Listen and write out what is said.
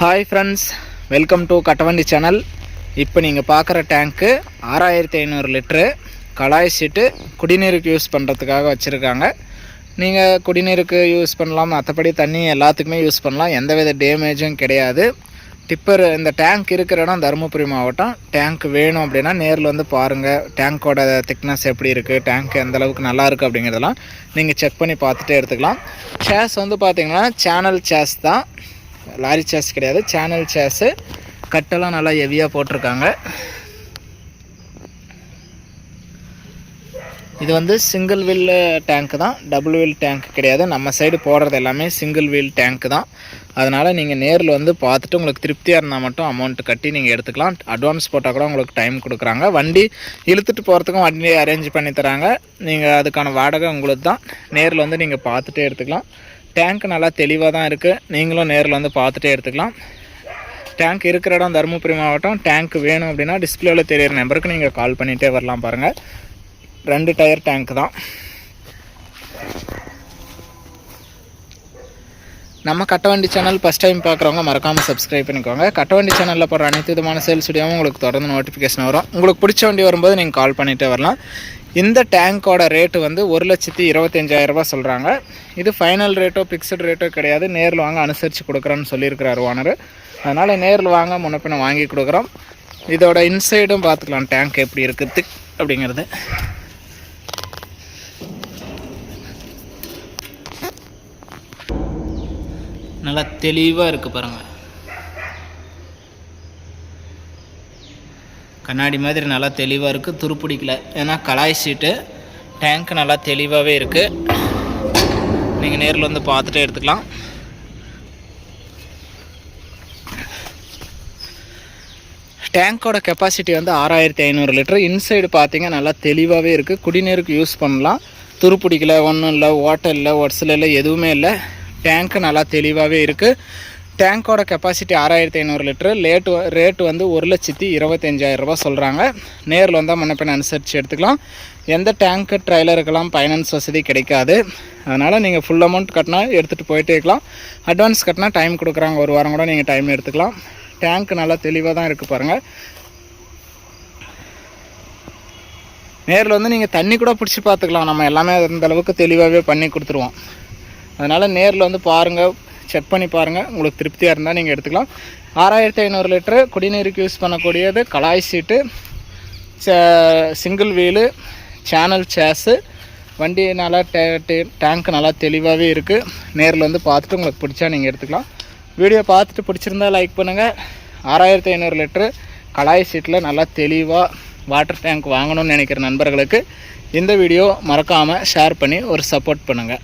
Hi friends welcome to Kattavandi channel இப்போ நீங்கள் பார்க்குற டேங்க்கு ஆறாயிரத்தி ஐநூறு லிட்ரு கலாய் சீட்டு குடிநீருக்கு யூஸ் பண்ணுறதுக்காக வச்சுருக்காங்க. நீங்கள் குடிநீருக்கு யூஸ் பண்ணலாம். மற்றபடி தண்ணி எல்லாத்துக்குமே யூஸ் பண்ணலாம். எந்தவித டேமேஜும் கிடையாது. டிப்பர் இந்த டேங்க் இருக்கிற இடம் தருமபுரி மாவட்டம். டேங்க் வேணும் அப்படின்னா நேரில் வந்து பாருங்கள் டேங்க்கோட திக்னஸ் எப்படி இருக்குது டேங்க் எந்த அளவுக்கு நல்லா இருக்குது அப்படிங்கிறதெல்லாம் நீங்கள் செக் பண்ணி பார்த்துட்டே எடுத்துக்கலாம். சேஸ் வந்து பார்த்திங்கன்னா சேனல் சேஸ் தான். லாரி சேஸ் கிடையாது. சேனல் சேஸு கட்டெல்லாம் நல்லா ஹெவியாக போட்டிருக்காங்க. இது வந்து சிங்கிள் வீல் டேங்க் தான். டபுள் வீல் டேங்க் கிடையாது. நம்ம சைடு போடுறது எல்லாமே சிங்கிள் வீல் டேங்க்கு தான். அதனால் நீங்கள் நேரில் வந்து பார்த்துட்டு உங்களுக்கு திருப்தியாக இருந்தால் மட்டும் அமௌண்ட் கட்டி நீங்கள் எடுத்துக்கலாம். அட்வான்ஸ் போட்டால் கூட உங்களுக்கு டைம் கொடுக்குறாங்க. வண்டி இழுத்துட்டு போகிறதுக்கும் வண்டி அரேஞ்ச் பண்ணி தராங்க. நீங்கள் அதுக்கான வாடகை உங்களுக்கு தான் நேரில் வந்து நீங்கள் பார்த்துட்டே எடுத்துக்கலாம். டேங்க் நல்லா தெளிவாக தான் இருக்குது நீங்களும் நேரில் வந்து பார்த்துட்டே எடுத்துக்கலாம். டேங்க் இருக்கிற இடம் தருமபுரி மாவட்டம். டேங்க் வேணும் அப்படின்னா டிஸ்பிளேவில் தெரியிற நம்பருக்கு நீங்கள் கால் பண்ணிகிட்டே வரலாம் பாருங்கள் ரெண்டு டயர் டேங்க் தான். நம்ம கட்டவண்டி சேனல் ஃபஸ்ட் டைம் பார்க்குறவங்க மறக்காமல் சப்ஸ்கிரைப் பண்ணிக்கோங்க. கட்டவண்டி சேனலில் போடுற அனைத்து விதமான சேல்ஸ் வீடியோவும் உங்களுக்கு தொடர்ந்து நோட்டிஃபிகேஷன் வரும். உங்களுக்கு பிடிச்ச வண்டி வரும்போது நீங்கள் கால் பண்ணிகிட்டே வரலாம். இந்த டேங்க்கோட ரேட்டு வந்து ஒரு லட்சத்தி இருபத்தஞ்சாயிரரூபா சொல்கிறாங்க இது ஃபைனல் ரேட்டோ ஃபிக்ஸட் ரேட்டோ கிடையாது. நேரில் வாங்க அனுசரித்து கொடுக்குறேன்னு சொல்லியிருக்கிறார் ஓனர் அதனால் நேரில் வாங்க முன்னப்பின வாங்கி கொடுக்குறோம். இதோட இன்சைடும் பார்த்துக்கலாம் டேங்க் எப்படி இருக்குது அப்படிங்கிறது. நல்லா தெளிவாக இருக்குது பாருங்கள் கண்ணாடி மாதிரி நல்லா தெளிவாக இருக்குது துருப்பிடிக்கல. ஏன்னா கலாய் சீட்டு டேங்க் நல்லா தெளிவாகவே இருக்குது நீங்கள் நேரில் வந்து பார்த்துட்டே எடுத்துக்கலாம். டேங்க்கோட கெப்பாசிட்டி வந்து ஆறாயிரத்தி ஐநூறு லிட்டர் இன்சைடு பார்த்தீங்க நல்லா தெளிவாகவே இருக்குது குடிநீருக்கு யூஸ் பண்ணலாம். துருப்பிடிக்கல ஒன்றும் இல்லை ஓட்டல் இல்லை ஒட்ஸில் இல்லை எதுவுமே இல்லை. டேங்க்கு நல்லா தெளிவாகவே இருக்குது டேங்க்கோட கெப்பாசிட்டி ஆறாயிரத்தி ஐநூறு லிட்டரு. லேட்டு ரேட்டு வந்து ஒரு லட்சத்தி இருபத்தஞ்சாயிரம் ரூபா சொல்கிறாங்க நேரில் வந்தால் முன்னப்பின் அனுசரித்து எடுத்துக்கலாம். எந்த டேங்க்கு ட்ரைலருக்கெல்லாம் ஃபைனான்ஸ் வசதி கிடைக்காது. அதனால் நீங்கள் ஃபுல் அமௌண்ட் கட்டினா எடுத்துகிட்டு போயிட்டே இருக்கலாம். அட்வான்ஸ் கட்டினா டைம் கொடுக்குறாங்க. ஒரு வாரம் கூட நீங்கள் டைம் எடுத்துக்கலாம். டேங்க் நல்லா தெளிவாக தான் இருக்குது பாருங்கள் நேரில் வந்து நீங்கள் தண்ணி கூட பிடிச்சி பார்த்துக்கலாம் நம்ம எல்லாமே அந்த அளவுக்கு தெளிவாகவே பண்ணி கொடுத்துருவோம். அதனால் நேரில் வந்து பாருங்கள் செக் பண்ணி பாருங்கள் உங்களுக்கு திருப்தியாக இருந்தால் நீங்கள் எடுத்துக்கலாம். ஆறாயிரத்தி ஐநூறு லிட்டரு குடிநீருக்கு யூஸ் பண்ணக்கூடியது கலாய் seat single wheel channel chassis வண்டி நல்லா டே டே- டேங்க் நல்லா தெளிவாகவே இருக்குது நேரில் வந்து பார்த்துட்டு உங்களுக்கு பிடிச்சா நீங்கள் எடுத்துக்கலாம். வீடியோ பார்த்துட்டு பிடிச்சிருந்தா லைக் பண்ணுங்கள் ஆறாயிரத்தி ஐநூறு லிட்ரு கலாய் சீட்டில் நல்லா தெளிவாக வாட்டர் டேங்க் வாங்கணும்னு நினைக்கிற நண்பர்களுக்கு இந்த வீடியோ மறக்காமல் ஷேர் பண்ணி ஒரு சப்போர்ட் பண்ணுங்கள்